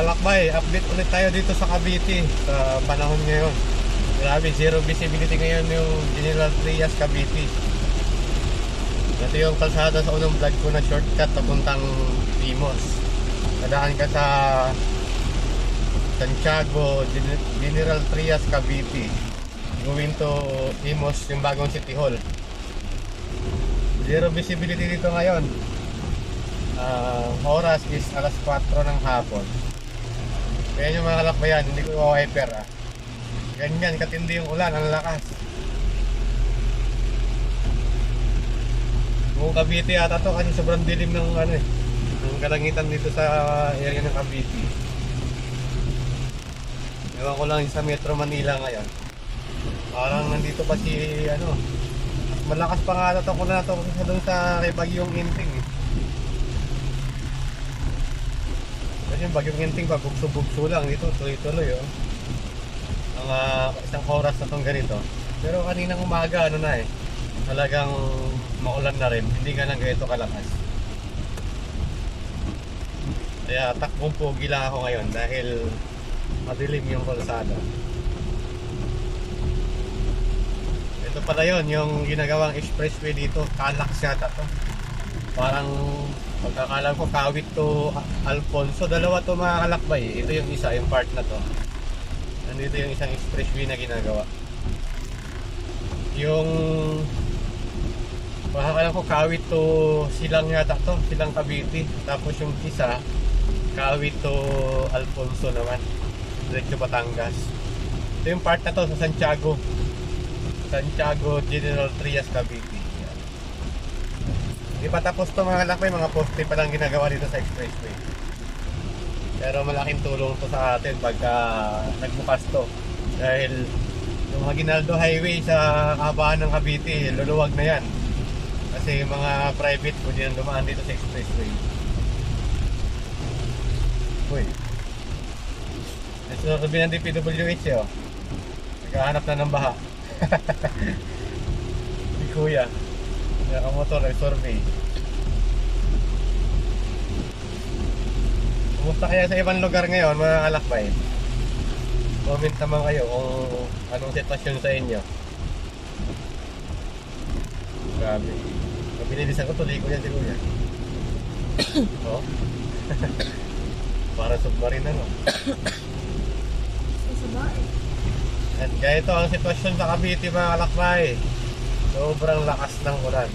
Mga lakbay, update ulit tayo dito sa Cavite sa panahon ngayon. Grabe, zero visibility ngayon yung General Trias Cavite. Ito yung kalsada sa unang vlog ko na shortcut papuntang Timos. Nadaan ka sa Santiago, Gen- General Trias Cavite. Going to Timos, yung bagong City Hall. Zero visibility dito ngayon. Ah, oras is alas 4 ng hapon. Kaya yung mga kalakbayan, hindi ko wiper ah. Ganyan, katindi yung ulan, ang lakas. Buong Cavite ata to kasi sobrang dilim ng ano eh. Ng kalangitan dito sa area ng Cavite. Ewan ko lang sa Metro Manila ngayon. Parang nandito pa si ano. Malakas pa nga ata ko na to kasi doon sa kay Bagyong Inting eh. Kasi yung Bagyong Inting pa bugso-bugso lang dito, tuloy-tuloy oh. Mga isang oras na tong ganito. Pero kaninang umaga ano na eh. Talagang maulan na rin, hindi ka lang ganito kalakas. Kaya takbong pogi lang ako ngayon dahil madilim yung kalsada. Ito pala yon yung ginagawang expressway dito, Calax yata to. Parang pagkakalam ko kawit to Alfonso, dalawa to mga kalakbay. Ito yung isa, yung part na to. Nandito yung isang expressway na ginagawa. Yung Makakalam ko kawit to silang yata to, silang Cavite. Tapos yung isa, kawit to Alfonso naman. Diretso Batangas. Ito yung part na to sa Santiago. Santiago General Trias Cavite. Hindi pa tapos to mga lakbay, mga poste pa lang ginagawa dito sa expressway. Pero malaking tulong to sa atin pagka nagbukas to. Dahil yung Aguinaldo Highway sa kahabaan ng Cavite, luluwag na yan. Kasi yung mga private po din ang dumaan dito sa expressway. Uy. Ito sabi ng DPWH eh, oh. Naghahanap na ng baha. Si kuya. Nakamotor, nag-survey. Kumusta kaya sa ibang lugar ngayon, mga kalakbay? Comment naman kayo kung anong sitwasyon sa inyo. Grabe. Pag binilisan ko, tuloy ko yan si kuya. oh. Para submarine ano. At kaya ito ang sitwasyon sa Cavite mga kalakbay. Sobrang lakas ng ulan.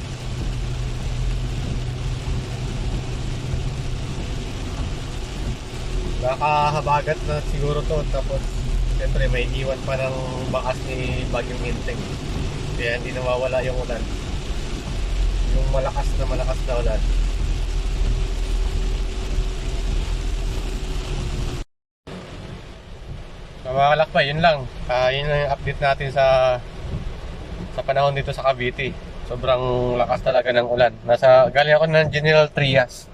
Nakahabagat na siguro to tapos siyempre may iwan pa ng bakas ni Bagyong Inteng. Kaya hindi nawawala yung ulan. Yung malakas na malakas na ulan. So mga yun lang. Ah, yun lang yung update natin sa sa panahon dito sa Cavite. Sobrang lakas talaga ng ulan. Nasa galing ako ng General Trias.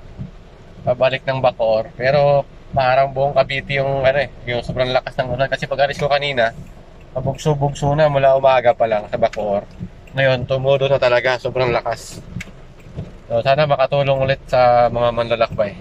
Pabalik ng Bacoor. Pero parang buong Cavite yung ano eh, yung sobrang lakas ng ulan kasi pag alis ko kanina, pabugso-bugso na mula umaga pa lang sa Bacoor. Ngayon, tumudo na talaga, sobrang lakas. So, sana makatulong ulit sa mga manlalakbay.